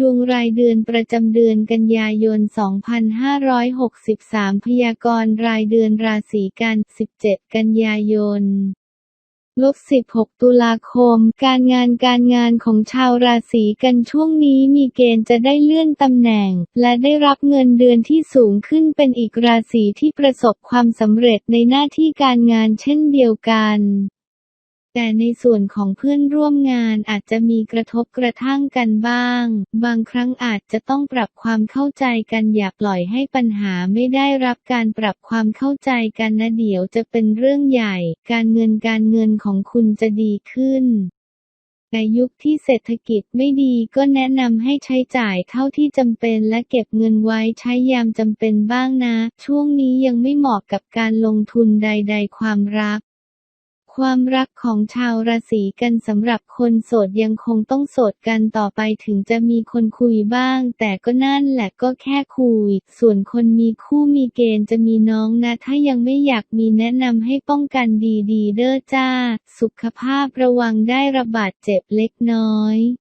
ดวงรายเดือนประจำเดือนกันยายน 2563 พยากรณ์รายเดือนราศีกัน 17 กันยายนลบ16 ตุลาคม การงานการงานของชาวราศีกันช่วงนี้มีเกณฑ์จะได้เลื่อนตำแหน่ง และได้รับเงินเดือนที่สูงขึ้นเป็นอีกราศีที่ประสบความสำเร็จในหน้าที่การงานเช่นเดียวกัน แต่ในส่วนของเพื่อนร่วมงานอาจจะมีกระทบกระทั่งกันบ้าง บางครั้งอาจจะต้องปรับความเข้าใจกันอย่าปล่อยให้ปัญหาไม่ได้รับการปรับความเข้าใจกันนะเดี๋ยวจะเป็นเรื่องใหญ่ การเงินการเงินของคุณจะดีขึ้นในยุคที่เศรษฐกิจไม่ดีก็แนะนำให้ใช้จ่ายเท่าที่จำเป็นและเก็บเงินไว้ใช้ยามจำเป็นบ้างนะ ช่วงนี้ยังไม่เหมาะกับการลงทุนใด ๆ ความรัก ความรักของชาวราศีกันสำหรับคนโสดยังคงต้องโสดกันต่อไปถึงจะมีคนคุยบ้าง แต่ก็นั่นแหละก็แค่คุย ส่วนคนมีคู่มีเกณฑ์จะมีน้องนะ ถ้ายังไม่อยากมีแนะนำให้ป้องกันดีๆเด้อจ้า สุขภาพระวังได้ระบาดเจ็บเล็กน้อย